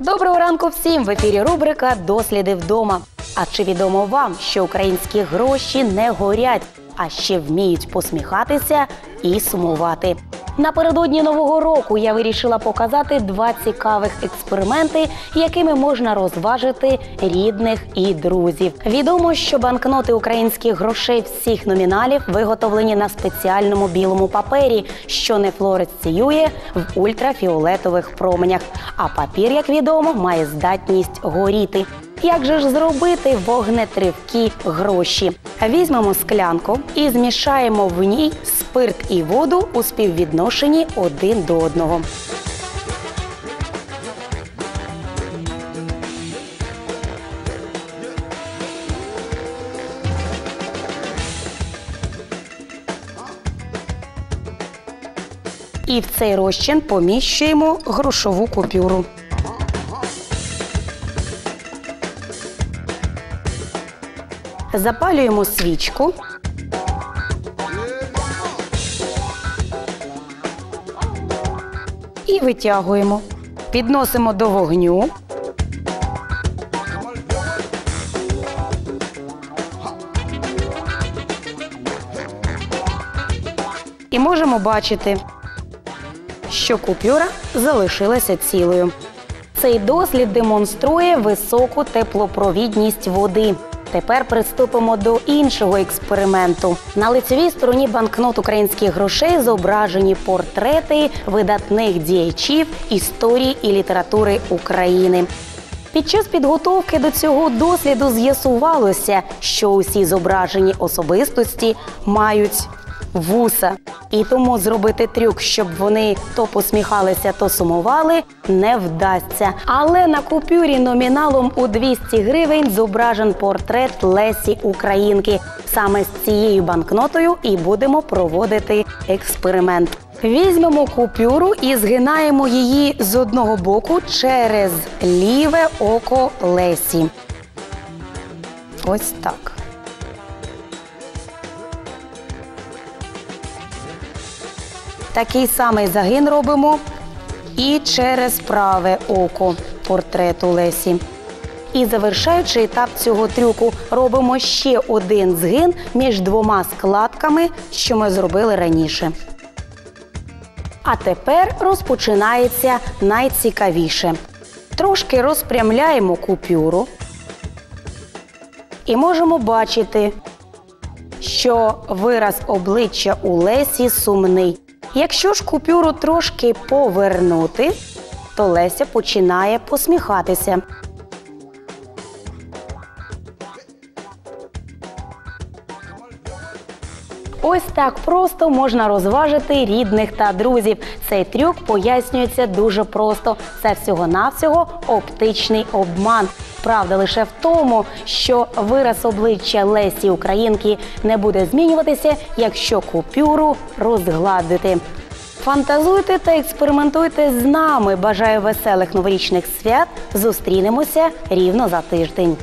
Доброго ранку всім! В ефірі рубрика Досліди вдома. А чи відомо вам, що українські гроші не горять, а ще вміють посміхатися і сумувати? Напередодні нового року я вирішила показати два цікавих експерименти, якими можна розважити рідних і друзів. Відомо, що банкноти українських грошей всіх номіналів виготовлені на спеціальному білому папері, що не флуоресціює в ультрафіолетових променях. А папір, як відомо, має здатність горіти. Як же ж зробити вогнетривкі гроші? Візьмемо склянку і змішаємо в ній спирт і воду у співвідношенні один до одного. І в цей розчин поміщуємо грошову купюру. Запалюємо свічку. І витягуємо. Підносимо до вогню. І можемо бачити, що купюра залишилася цілою. Цей дослід демонструє високу теплопровідність води. Тепер приступимо до іншого експерименту. На лицевій стороні банкнот українських грошей зображені портрети видатних діячів історії і літератури України. Під час підготовки до цього досліду з'ясувалося, що усі зображені особистості мають вуса. І тому зробити трюк, щоб вони то посміхалися, то сумували, не вдасться. Але на купюрі номіналом у 200 гривень зображен портрет Лесі Українки. Саме з цією банкнотою і будемо проводити експеримент. Візьмемо купюру і згинаємо її з одного боку через ліве око Лесі. Ось так. Такий самий загин робимо і через праве око портрету Лесі. І завершаючи етап цього трюку, робимо ще один згин між двома складками, що ми зробили раніше. А тепер розпочинається найцікавіше. Трошки розпрямляємо купюру і можемо бачити, що вираз обличчя у Лесі сумний. Якщо ж купюру трошки повернути, то Леся починає посміхатися. Ось так просто можна розважити рідних та друзів. Цей трюк пояснюється дуже просто. Це всього-навсього оптичний обман. Правда лише в тому, що вираз обличчя Лесі Українки не буде змінюватися, якщо купюру розгладити. Фантазуйте та експериментуйте з нами. Бажаю веселих новорічних свят. Зустрінемося рівно за тиждень.